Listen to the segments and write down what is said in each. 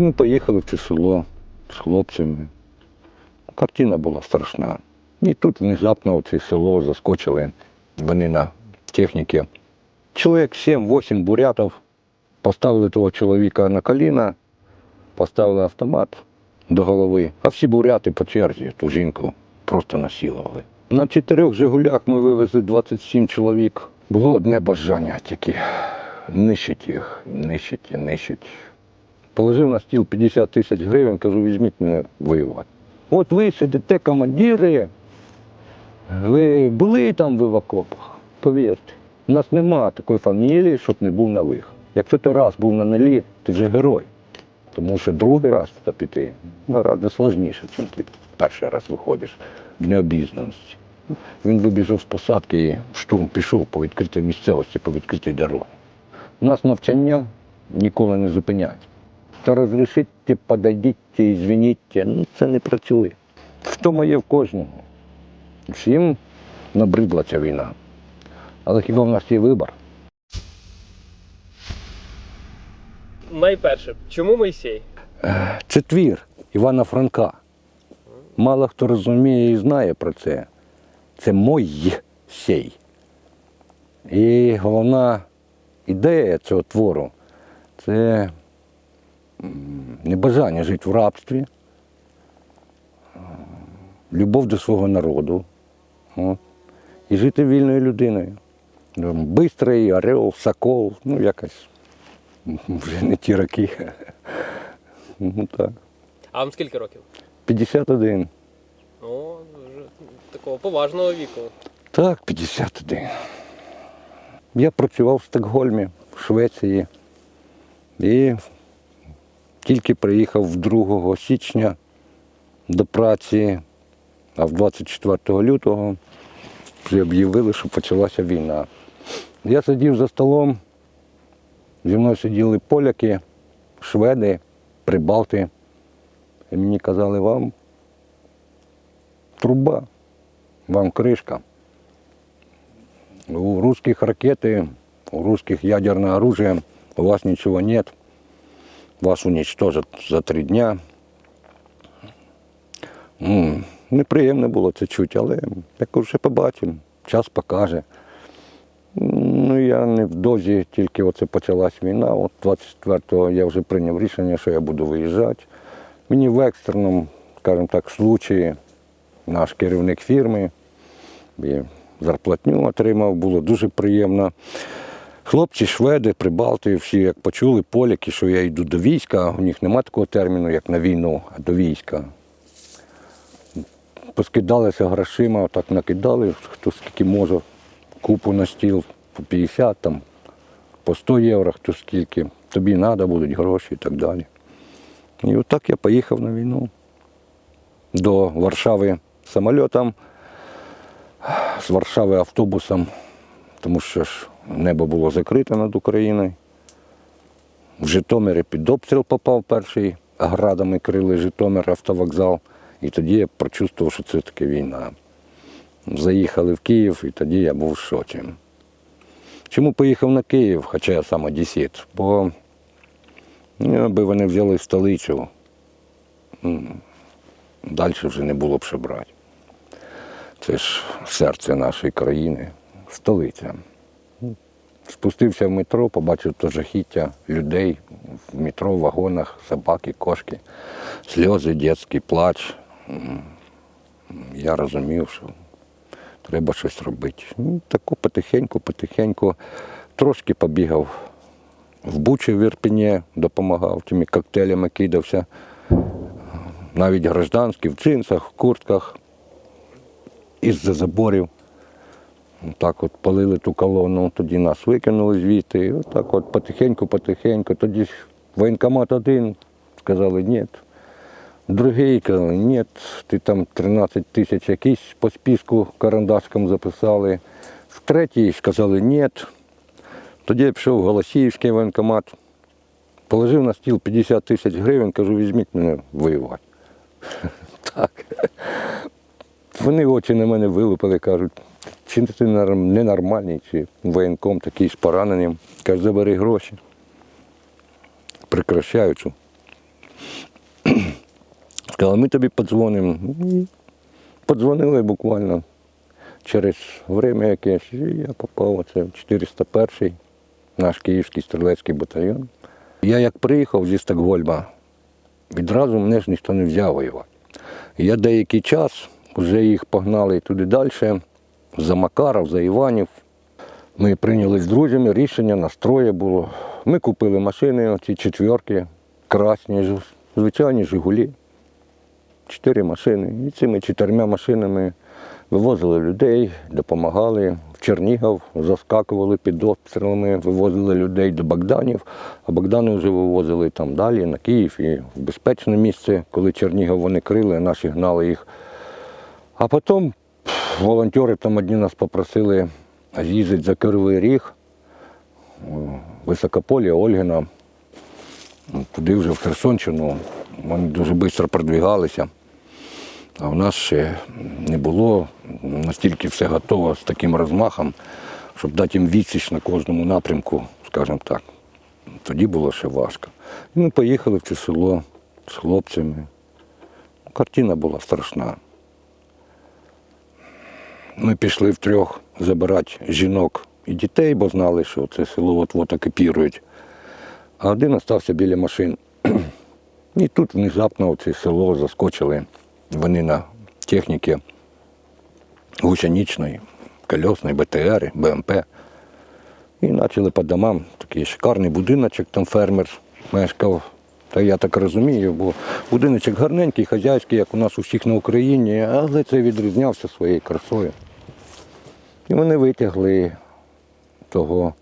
Ми поїхали в це село з хлопцями. Картина була страшна. І тут внезапно це село заскочили вони на техніки. Чоловік 7-8 бурятів поставили того чоловіка на коліна, поставили автомат до голови, а всі буряти по черзі ту жінку просто насилували. На чотирьох Жигулях ми вивезли 27 чоловік. Було одне бажання тільки нищить їх, нищить і нищить. Положив на стіл 50 тисяч гривень, кажу, візьміть мене воювати. От ви сидите командири, ви були там ви в окопах, повірте. У нас нема такої фамілії, щоб не був на вих. Якщо ти раз був на нулі, ти вже герой. Тому що другий раз туди піти гораздо складніше, ніж ти перший раз виходиш в необізнаності. Він вибіжав з посадки і в штурм пішов по відкритій місцевості, по відкритій дорозі. У нас навчання ніколи не зупиняють. Та розрішіть, подойдіть, звініть, ну це не працює. Втома є в кожному. Всім набридла ця війна. Але хіба в нас є вибір? Найперше, чому Мойсей? Це твір Івана Франка. Мало хто розуміє і знає про це. Це мой сей. І головна ідея цього твору це небажання жити в рабстві, любов до свого народу от, і жити вільною людиною. Бистрий, орел, сокол, ну якось вже не ті роки. Ну так. А вам скільки років? 51. Ну, вже такого поважного віку. Так, 51. Я працював в Стокгольмі, в Швеції. І тільки приїхав 2 січня до праці, а в 24 лютого об'явили, що почалася війна. Я сидів за столом, зі мною сиділи поляки, шведи, прибалти. І мені казали, вам труба, вам кришка. У русских ракеты, у русских ядерное оружие, у вас ничего нет. Вас уничтожат за три дня. М, Неприємно було це чути, але як вже побачимо, час покаже. Ну, я не в дозі, тільки оце почалась війна. От 24-го я вже прийняв рішення, що я буду виїжджати. Мені в екстреному, скажімо так, случаї наш керівник фірми зарплатню отримав, було дуже приємно. Хлопці, шведи, прибалти, всі як почули, поляки, що я йду до війська, у них немає такого терміну, як на війну, а до війська. Поскидалися грошима, так накидали, хто скільки може, купу на стіл по 50, там, по 100 євро, хто скільки. Тобі треба будуть гроші і так далі. І отак я поїхав на війну. До Варшави самольотом, з Варшави автобусом, тому що ж небо було закрите над Україною. В Житомирі під обстріл попав перший, градами крили Житомир, автовокзал. І тоді я прочувствував, що це таке війна. Заїхали в Київ, і тоді я був в шоці. Чому поїхав на Київ, хоча я сам одесит? Бо ну, аби вони взяли столицю, далі вже не було б що брати. Це ж серце нашої країни, столиця. Спустився в метро, побачив то жахіття людей в метро, в вагонах, собаки, кошки, сльози, дитячий плач. Я розумів, що треба щось робити. Ну, таку потихеньку, потихеньку. Трошки побігав в Бучі в Ірпені, допомагав, тими коктейлями кидався. Навіть гражданські, в джинсах, в куртках, із-за заборів. Так от палили ту колону, тоді нас викинули звідти. І отак от потихеньку, потихеньку. Тоді воєнкомат один, сказали ні. Другий казали, ні, ти там 13 тисяч якісь по списку карандашком записали. В третій сказали ні. Тоді я пішов в Голосіївський воєнкомат, положив на стіл 50 тисяч гривень, кажу, візьміть мене воювати. Так. Вони очі на мене вилупили, кажуть, чи ти ненормальний, чи воєнком такий з пораненням. Каже, забери гроші. Прикращаю цю Сказали, ми тобі подзвонимо. І Подзвонили буквально через время якесь, і я попав оце в 401 наш київський стрілецький батальйон. Я як приїхав зі Стокгольма, відразу мене ж ніхто не взяв воювати. Я деякий час вже їх погнали туди далі, за Макаров, за Іванів. Ми прийняли з друзями рішення, настроє було. Ми купили машини, ці четверки, красні, звичайні Жигулі. Чотири машини. І цими чотирма машинами вивозили людей, допомагали. В Чернігів заскакували під обстрілами, вивозили людей до Богданів, а Богдани вже вивозили там далі, на Київ і в безпечне місце, коли Чернігів вони крили, наші гнали їх. А потім волонтери там одні нас попросили з'їздити за Кривий Ріг, Високополі, Ольгина, ну, туди вже в Херсонщину. Вони дуже швидко продвігалися. А в нас ще не було настільки все готово з таким розмахом, щоб дати їм відсіч на кожному напрямку, скажімо так. Тоді було ще важко. І ми поїхали в це село з хлопцями. Картина була страшна. Ми пішли втрьох забирати жінок і дітей, бо знали, що це село от-от окупірують. А один остався біля машин. І тут внезапно це село заскочили. Вони на техніці гусеничної, колесної, БТР, БМП. І почали по домам такий шикарний будиночок, там фермер мешкав. Та я так розумію, бо будиночок гарненький, хазяйський, як у нас у всіх на Україні, але це відрізнявся своєю красою. І вони витягли того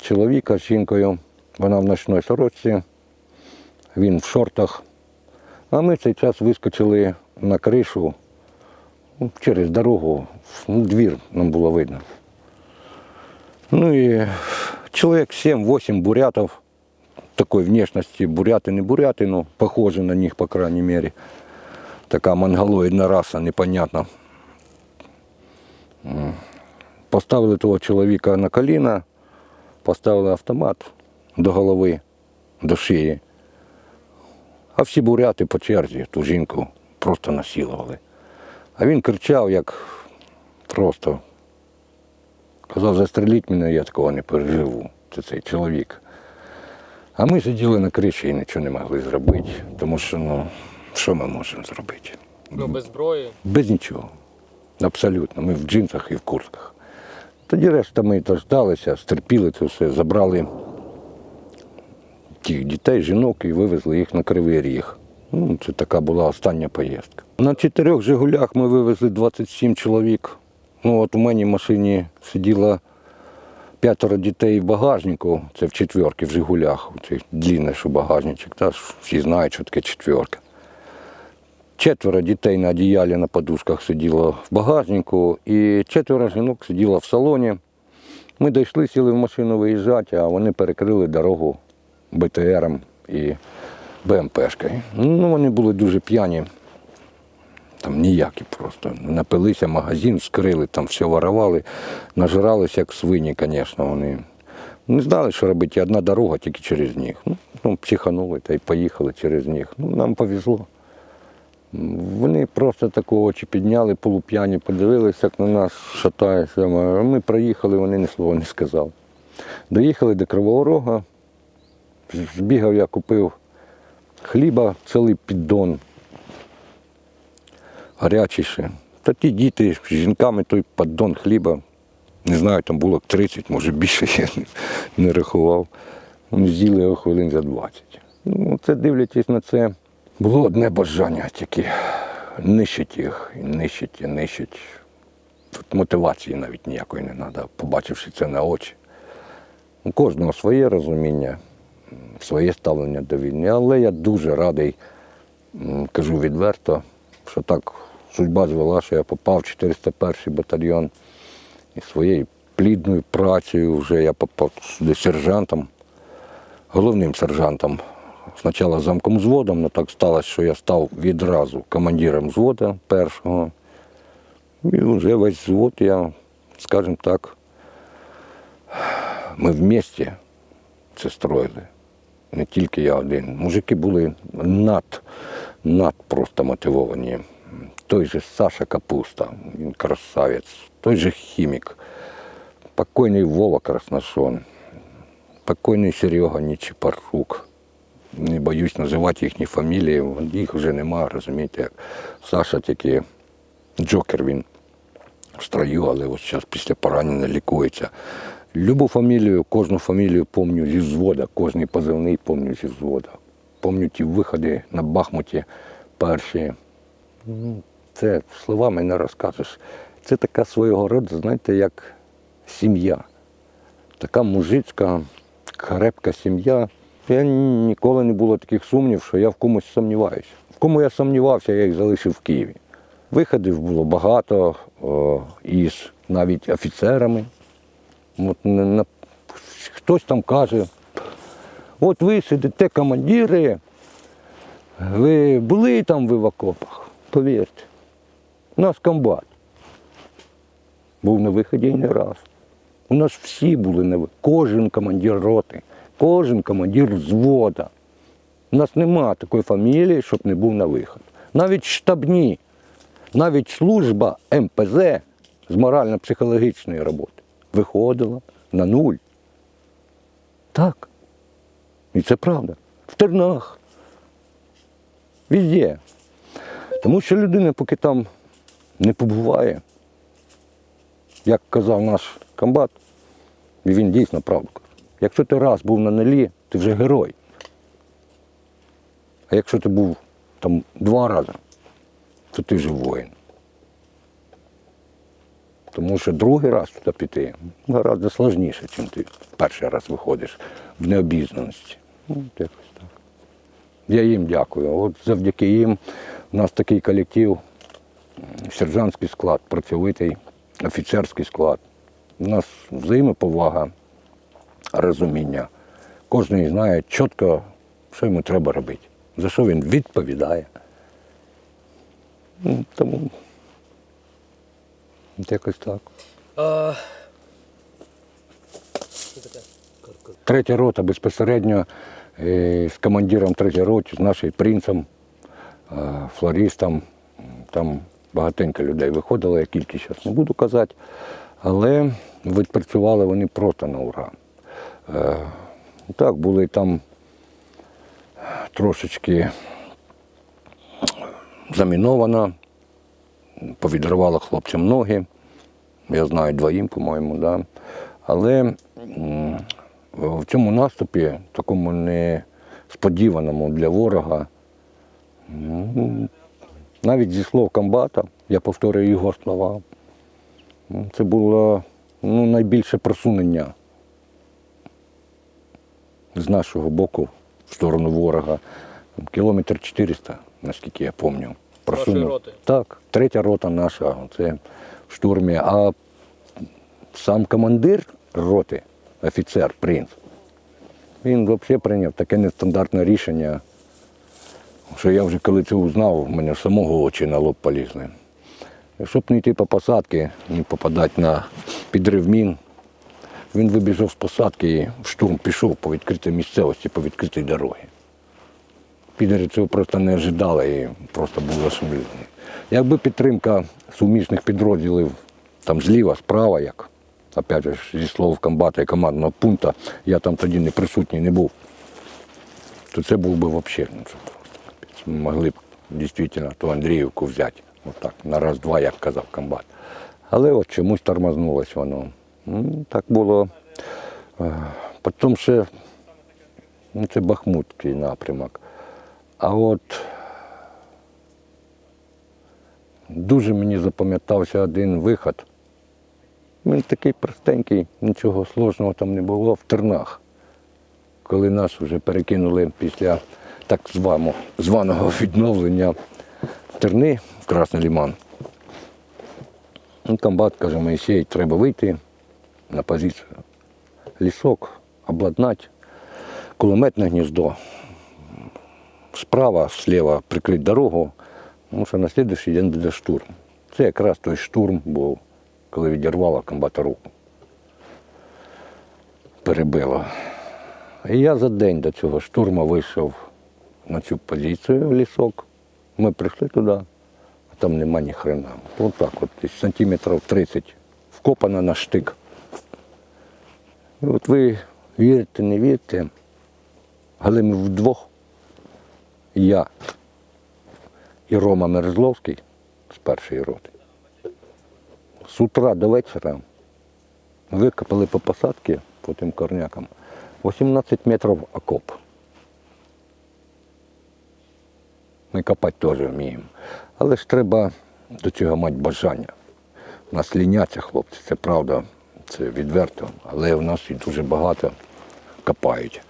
чоловіка з жінкою. Вона в ночній сорочці, він в шортах. А ми в цей час вискочили на кришу ну, через дорогу, ну, двір нам було видно. Ну и человек 7-8 бурятов такой внешности, буряты не буряты, но похожи на них, по крайней мере. Такая монголоидная раса, непонятно. Поставили того чоловіка на коліна, поставили автомат до голови, до шиї. А всі буряти по черзі ту жінку просто насилували. А він кричав, як просто Казав, застреліть мене, я такого не переживу. Це цей чоловік. А ми сиділи на криші і нічого не могли зробити, тому що ну, що ми можемо зробити? Ну, без зброї. Без нічого. Абсолютно. Ми в джинсах і в куртках. Тоді решта ми дождалися, стерпіли це все, забрали тих дітей, жінок і вивезли їх на Кривий Ріг. Ну, це така була остання поїздка. На чотирьох Жигулях ми вивезли 27 чоловік. Ну, от у мене в машині сиділо п'ятеро дітей в багажнику, це в четверки в Жигулях, цей длинний що багажничок, та всі знають, що таке четверка. Четверо дітей на одіялі на подушках сиділо в багажнику, і четверо жінок сиділо в салоні. Ми дійшли, сіли в машину виїжджати, а вони перекрили дорогу БТРом і БМПшкою. Ну, вони були дуже п'яні. Там ніякі просто. Напилися, магазин скрили, там все воровали, нажиралися, як свині, звісно. Вони не знали, що робити. Одна дорога тільки через них. Ну, ну, психанули та й поїхали через них. Ну, нам повезло. Вони просто тако очі підняли, полуп'яні, подивилися, як на нас шатається. Ми проїхали, вони ні слова не сказали. Доїхали до Кривого Рога, збігав я, купив хліба, цілий піддон. Гарячий. Та ті діти з жінками той поддон хліба, не знаю, там було 30, може більше, я не- рахував. З'їли його хвилин за 20. Ну, це дивлячись на це, було одне бажання тільки нищить їх, і нищить, і нищить. Тут мотивації навіть ніякої не треба, побачивши це на очі. У кожного своє розуміння, своє ставлення до війни, але я дуже радий, кажу відверто, що так судьба звела, що я попав в 401 батальйон і своєю плідною працею вже я попав сюди сержантом, головним сержантом. Спочатку замком взводом, але так сталося, що я став відразу командиром взводу першого. І вже весь взвод я, скажімо так, ми в місті це строїли. не тільки я один. Мужики були над, над просто мотивовані. Той же Саша Капуста, він красавець, той же хімік, покойний Вова Красношон, покойний Серега Нечипорук. Не боюсь називати їхні фамілії, їх вже нема, розумієте, як Саша тільки Джокер він в строю, але от зараз після поранення лікується. Любу фамілію, кожну фамілію помню зі взвода, кожний позивний помню зі взвода. Помню ті виходи на Бахмуті перші. Ну, Це словами не розкажеш. Це така свого роду, знаєте, як сім'я. Така мужицька, крепка сім'я. Я ніколи не було таких сумнів, що я в комусь сумніваюся. В кому я сумнівався, я їх залишив в Києві. Виходів було багато о, із навіть офіцерами. От, на- на- хтось там каже, от ви сидите командири, ви були там ви в окопах, повірте. У нас комбат. Був на виході і не раз. У нас всі були на виході. Кожен командир роти, кожен командир взвода. У нас нема такої фамілії, щоб не був на виход. Навіть штабні, навіть служба МПЗ з морально-психологічної роботи виходила на нуль. Так. І це правда. В тернах. Везде. Тому що людина, поки там не побуває, як казав наш комбат, і він дійсно правду. Якщо ти раз був на нулі, ти вже герой. А якщо ти був там два рази, то ти вже воїн. Тому що другий раз туди піти гораздо складніше, ніж ти перший раз виходиш в необізнаності. Ну, якось так. Я їм дякую. От завдяки їм у нас такий колектив, сержантський склад, працьовитий, офіцерський склад. У нас взаємоповага, розуміння. Кожен знає чітко, що йому треба робити, за що він відповідає. Ну, Тому якось так. А... Третя рота безпосередньо е, з командиром третьої роти, з нашим принцем, е, флористом. Там багатенько людей виходило, я кількість зараз не буду казати, але відпрацювали вони просто на ура. Е, Так, були там трошечки заміновано, повідривало хлопцям ноги. Я знаю двоїм, по-моєму, да. але в цьому наступі, такому несподіваному для ворога, ну, навіть зі слов комбата, я повторюю його слова, це було ну, найбільше просунення з нашого боку в сторону ворога. Кілометр 400, наскільки я пам'ятаю. Вашої роти? Так, третя рота наша, це в штурмі. А сам командир роти, офіцер, принц, він взагалі прийняв таке нестандартне рішення, що я вже коли це узнав, в мене самого очі на лоб полізли. Щоб не йти по посадці, не попадати на підрив мін, він вибіжав з посадки і в штурм пішов по відкритій місцевості, по відкритій дорогі. Підери цього просто не ожидали і просто були ошелені. Якби підтримка суміжних підрозділів там зліва, справа, як опять же, зі слов комбата і командного пункту, я там тоді не присутній не був, то це був би взагалі. Ну. Ми могли б дійсно ту Андріївку взяти. Отак, на раз-два, як казав комбат. Але от чомусь тормознулось воно. Ну, так було. Е, Потім ще ну, це Бахмутський напрямок. А от дуже мені запам'ятався один виход. Він такий простенький, нічого сложного там не було в тернах. Коли нас вже перекинули після так званого, званого відновлення в терни, в Красний Ліман. Ну, Комбат каже, Моїсей, треба вийти на позицію. Лісок, обладнати, кулеметне гніздо, справа, слева прикрити дорогу, тому що на слідуючий день буде штурм. Це якраз той штурм був, коли відірвало комбата руку. Перебило. І я за день до цього штурму вийшов на цю позицію в лісок. Ми прийшли туди, а там нема ні хрена. Ось так от, сантиметрів 30 вкопано на штик. І от ви вірите, не вірите, але ми вдвох, я і Рома Мерзловський з першої роти, з утра до вечора викопали по посадці, по тим корнякам, 18 метрів окоп. Ми копати теж вміємо. Але ж треба до цього мати бажання. У нас ліняться хлопці, це правда, це відверто, але в нас і дуже багато копають.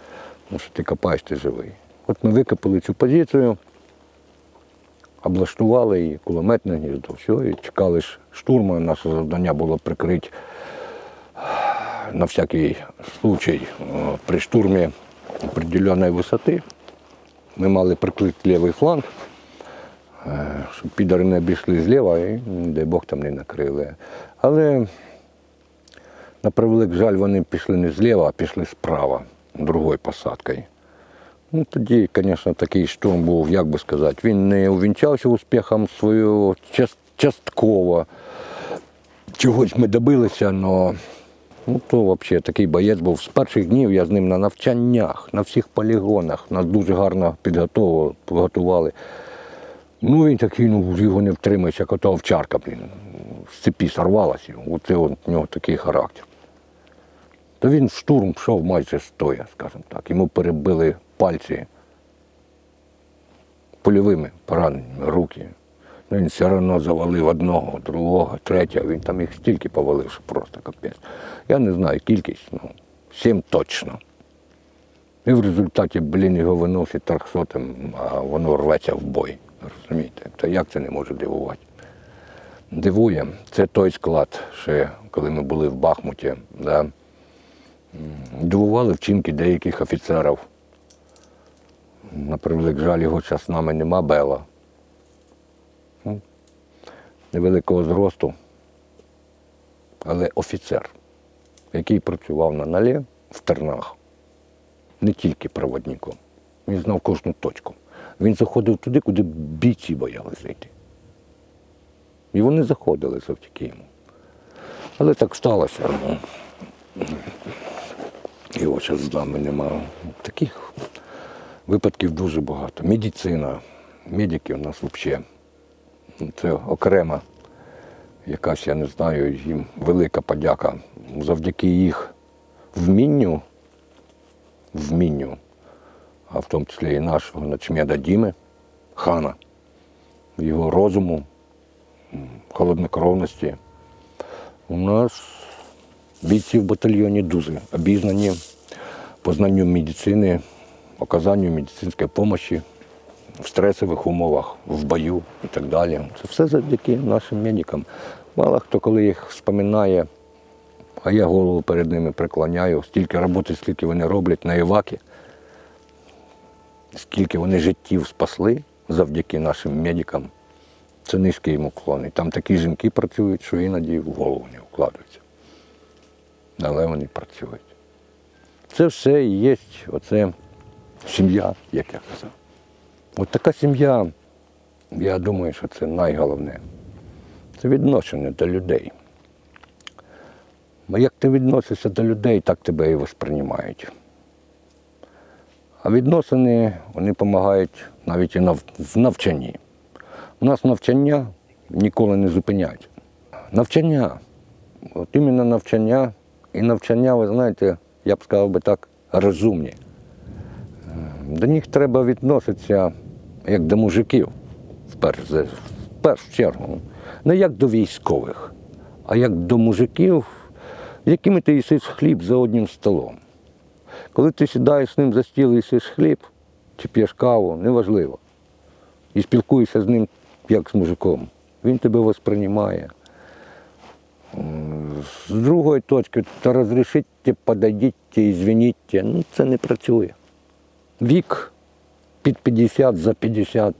Тому що ти копаєш, ти живий. От ми викопали цю позицію, облаштували її, кулеметне гніздо, все, і чекали ж штурму. Наше завдання було прикрити на всякий случай е, при штурмі определеної висоти. Ми мали прикрити лівий фланг, е, щоб підари не обійшли зліва і, дай Бог, там не накрили. Але, на превелик жаль, вони пішли не зліва, а пішли справа, другою посадкою. Ну, тоді, звісно, такий штурм був, як би сказати, він не увінчався успіхом свого частково. Чогось ми добилися, але ну, то взагалі такий боєць був. З перших днів я з ним на навчаннях, на всіх полігонах, нас дуже гарно підготували. Ну він такий, ну його не втримаєш, як ото овчарка, блін. З цепі сорвалася. Оце от нього такий характер. То він в штурм йшов майже стоя, скажімо так. Йому перебили пальці польовими пораненнями, руки. Ну, він все одно завалив одного, другого, третього. Він там їх стільки повалив, що просто капець. Я не знаю кількість, ну, сім точно. І в результаті, блін, його виносить трьохсотим, а воно рветься в бой. Розумієте? То як це не може дивувати? Дивує. Це той склад, ще коли ми були в Бахмуті. Да? Дивували вчинки деяких офіцерів. На превелик жаль, його зараз з нами нема Бела. Ну, Невеликого зросту, але офіцер, який працював на налі в тернах, не тільки проводником. Він знав кожну точку. Він заходив туди, куди бійці боялися йти. І вони заходили завдяки йому. Але так сталося. Ну, його зараз з нами немає. Таких випадків дуже багато. Медицина, медики у нас взагалі. Це окрема якась, я не знаю, їм велика подяка. Завдяки їх вмінню, вмінню, а в тому числі і нашого начмеда Діми, хана, його розуму, холоднокровності. У нас бійці в батальйоні дуже обізнані по знанню медицини, оказанню медицинської допомоги в стресових умовах, в бою і так далі. Це все завдяки нашим медикам. Мало хто коли їх вспоминає, а я голову перед ними преклоняю, стільки роботи, скільки вони роблять на Івакі, скільки вони життів спасли завдяки нашим медикам. Це низький йому уклон. І там такі жінки працюють, що іноді в голову не вкладаються. Але вони працюють. Це все і є оце сім'я, як я казав. От така сім'я, я думаю, що це найголовне. Це відношення до людей. Бо як ти відносишся до людей, так тебе і восприймають. А відносини вони допомагають навіть і в навчанні. У нас навчання ніколи не зупиняють. Навчання, от іменно навчання, і навчання, ви знаєте, я б сказав би так, розумні. До них треба відноситися як до мужиків, в першу, в першу чергу. Не як до військових, а як до мужиків, з якими ти їсиш хліб за одним столом. Коли ти сідаєш з ним за стіл і їсиш хліб чи п'єш каву, неважливо. І спілкуєшся з ним як з мужиком. Він тебе восприймає. З другої точки, то розрішіть, подойдіть, извиніть, ну це не працює. Вік під 50, за 50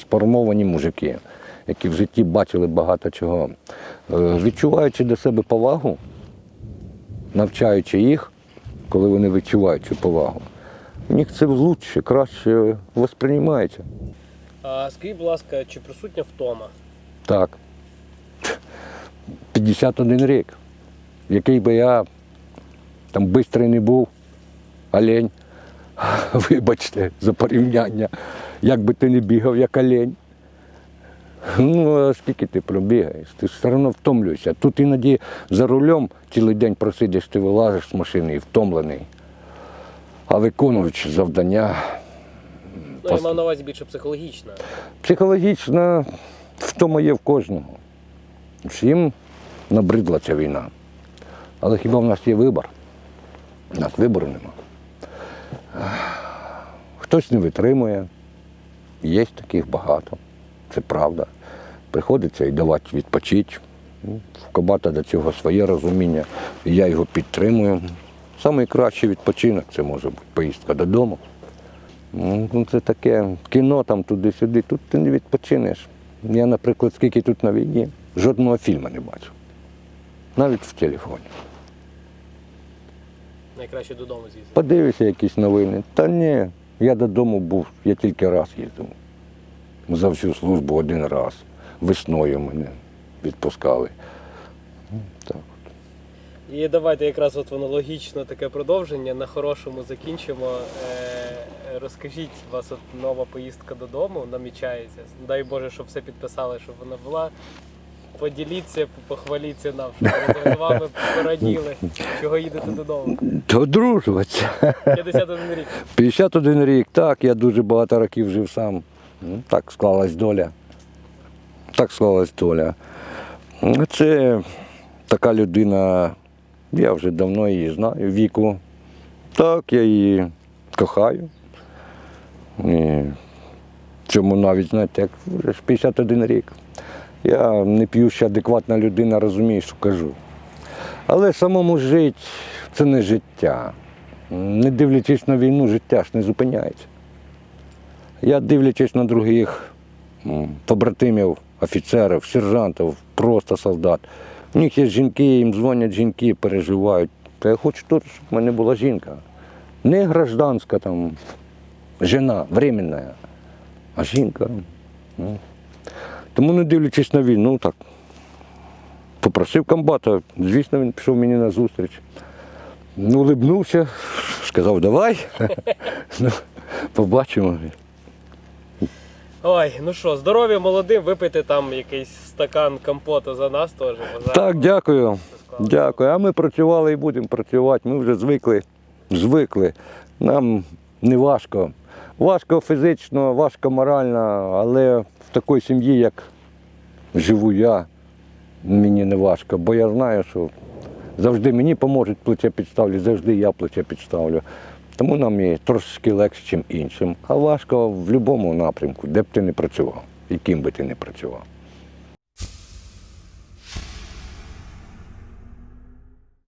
сформовані мужики, які в житті бачили багато чого. Е, Відчуваючи до себе повагу, навчаючи їх, коли вони відчувають цю повагу, У них це лучше, краще восприймається. А скажіть, будь ласка, чи присутня втома? Так. 51 рік. Який би я там бистрий не був, олень. Вибачте за порівняння. Як би ти не бігав, як олень. Ну, а скільки ти пробігаєш? Ти ж все одно втомлюєшся. Тут іноді за рулем цілий день просидиш, ти вилазиш з машини і втомлений. А виконуючи завдання, Ну, я мав на увазі більше психологічна. Психологічна втома є в кожного. Всім набридла ця війна. Але хіба в нас є вибір? У нас вибору нема. Хтось не витримує, є таких багато, це правда. Приходиться і давати відпочити. Ну, В Кабата до цього своє розуміння, і я його підтримую. Найкращий відпочинок це може бути поїздка додому. Ну, це таке кіно там туди-сюди, тут ти не відпочинеш. Я, наприклад, скільки тут на війні, жодного фільму не бачив. Навіть в телефоні. Найкраще додому з'їздити. Подивишся якісь новини. Та ні, я додому був, я тільки раз їздив. За всю службу один раз. Весною мене відпускали. Ну, Так. І давайте якраз от воно логічно таке продовження. На хорошому закінчимо. Е, розкажіть, у вас от нова поїздка додому намічається. Дай Боже, щоб все підписали, щоб вона була. Поділіться, похваліться нам, щоб ми з вами пораділи, чого їдете додому. Одружуватися. 51 рік. 51 рік, так, я дуже багато років жив сам. Ну, Так склалась доля. Так склалась доля. Ну, Це така людина, я вже давно її знаю, віку. Так, я її кохаю. І цьому навіть, знаєте, як вже 51 рік. Я не п'юща адекватна людина, розумію, що кажу. Але самому жити це не життя. Не дивлячись на війну, життя ж не зупиняється. Я дивлячись на других побратимів, офіцерів, сержантів, просто солдат. У них є жінки, їм дзвонять жінки, переживають. Та я хочу теж, щоб в мене була жінка. Не гражданська там жена, временна, а жінка. Тому не дивлячись на війну, так. Попросив комбата, звісно, він пішов мені на зустріч. Ну, улибнувся, сказав, давай. Ну, Побачимо. Ой, ну що, здоров'я молодим, випийте там якийсь стакан компоту за нас теж. Так, дякую. Дякую. А ми працювали і будемо працювати. Ми вже звикли, звикли. Нам не важко. Важко фізично, важко морально, але в такій сім'ї, як живу я, мені не важко, бо я знаю, що завжди мені поможуть плече підставлю, завжди я плече підставлю. Тому нам є трошки легше, ніж іншим. А важко в будь-якому напрямку, де б ти не працював, яким би ти не працював.